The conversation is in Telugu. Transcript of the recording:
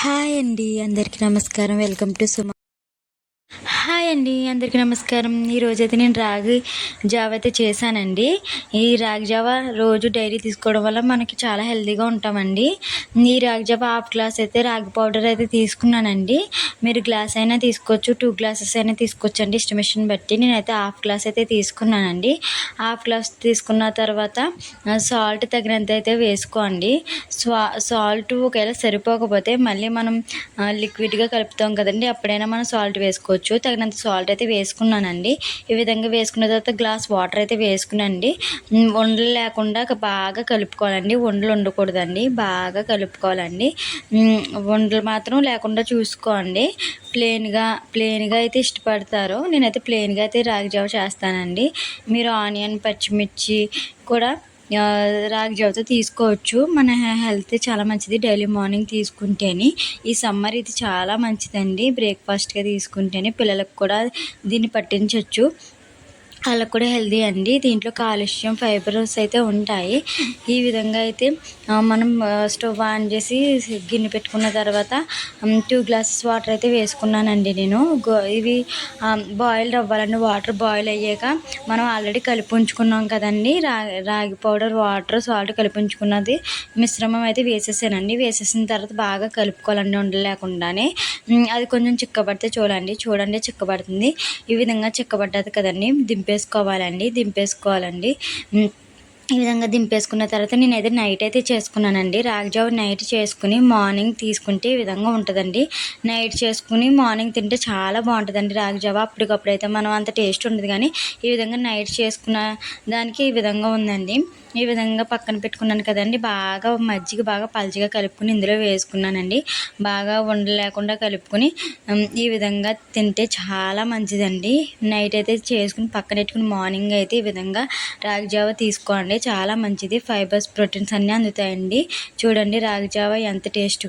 హాయ్ అండి అందరికీ నమస్కారం. వెల్కమ్ టు సుమ హాయ్ అండి అందరికీ నమస్కారం. ఈరోజు అయితే నేను రాగి జావ అయితే చేశానండి. ఈ రాగి జావ రోజు డైరీ తీసుకోవడం వల్ల మనకి చాలా హెల్తీగా ఉంటామండి. ఈ రాగి జావ హాఫ్ గ్లాస్ అయితే రాగి పౌడర్ అయితే తీసుకున్నానండి. మీరు గ్లాస్ అయినా తీసుకోవచ్చు టూ గ్లాసెస్ అయినా తీసుకోవచ్చు అండి ఇష్టమిషన్ బట్టి. నేనైతే హాఫ్ గ్లాస్ అయితే తీసుకున్నానండి. హాఫ్ గ్లాస్ తీసుకున్న తర్వాత సాల్ట్ తగినంత అయితే వేసుకోండి. స్వా సాల్ట్ ఒకవేళ సరిపోకపోతే మళ్ళీ మనం లిక్విడ్గా కలుపుతాం కదండి అప్పుడైనా మనం సాల్ట్ వేసుకోవచ్చు. తగిన తగినంత సాల్ట్ అయితే వేసుకున్నానండి. ఈ విధంగా వేసుకున్న తర్వాత గ్లాస్ వాటర్ అయితే వేసుకునండి. ఉండలు లేకుండా బాగా కలుపుకోవాలండి. ఉండలు ఉండకూడదండి బాగా కలుపుకోవాలండి. ఉండలు మాత్రం లేకుండా చూసుకోండి. ప్లెయిన్గా ప్లెయిన్గా అయితే ఇష్టపడతారు. నేనైతే ప్లెయిన్గా అయితే రాగి జావ చేస్తానండి. మీరు ఆనియన్ పచ్చిమిర్చి కూడా రాగి జావతో తీసుకోవచ్చు. మన హెల్త్ చాలా మంచిది. డైలీ మార్నింగ్ తీసుకుంటేనే. ఈ సమ్మర్ ఇది చాలా మంచిదండి. బ్రేక్ఫాస్ట్గా తీసుకుంటేనే పిల్లలకు కూడా దీన్ని పట్టించవచ్చు వాళ్ళకు కూడా హెల్దీ అండి. దీంట్లో కాలుష్యం ఫైబర్స్ అయితే ఉంటాయి. ఈ విధంగా అయితే మనం స్టవ్ ఆన్ చేసి గిన్నె పెట్టుకున్న తర్వాత టూ గ్లాసెస్ వాటర్ అయితే వేసుకున్నానండి నేను. గో- ఇవి బాయిల్ అవ్వాలండి. వాటర్ బాయిల్ అయ్యాక మనం ఆల్రెడీ కలిపి ఉంచుకున్నాం కదండి. రా రాగి పౌడర్ వాటర్ సాల్ట్ కలిపి ఉంచుకున్నది మిశ్రమం అయితే వేసేసానండి. వేసేసిన తర్వాత బాగా కలుపుకోవాలండి ఉండలేకుండానే. అది కొంచెం చిక్కబడితే చూడండి. చూడండి చిక్కబడుతుంది. ఈ విధంగా చిక్కబడ్డది కదండి. దింపేసుకోవాలండి దింపేసుకోవాలండి. ఈ విధంగా దింపేసుకున్న తర్వాత నేనైతే నైట్ అయితే చేసుకున్నానండి. రాగి జావ నైట్ చేసుకుని మార్నింగ్ తీసుకుంటే ఈ విధంగా ఉంటుందండి. నైట్ చేసుకుని మార్నింగ్ తింటే చాలా బాగుంటుందండి రాగి జావ అప్పటికప్పుడు అయితే మనం అంత టేస్ట్ ఉండదు కానీ ఈ విధంగా నైట్ చేసుకున్న దానికి ఈ విధంగా ఉందండి. ఈ విధంగా పక్కన పెట్టుకున్నాను కదండి. బాగా మజ్జిగ బాగా పల్చగా కలుపుకుని ఇందులో వేసుకున్నానండి. బాగా ఉండలేకుండా కలుపుకొని ఈ విధంగా తింటే చాలా మంచిదండి. నైట్ అయితే చేసుకుని పక్కన పెట్టుకుని మార్నింగ్ అయితే ఈ విధంగా రాగి జావ తీసుకోండి. చాలా మంచిది. ఫైబర్స్ ప్రోటీన్స్ అన్నీ అందుతాయండి. చూడండి రాగి జావ ఎంత టేస్ట్గా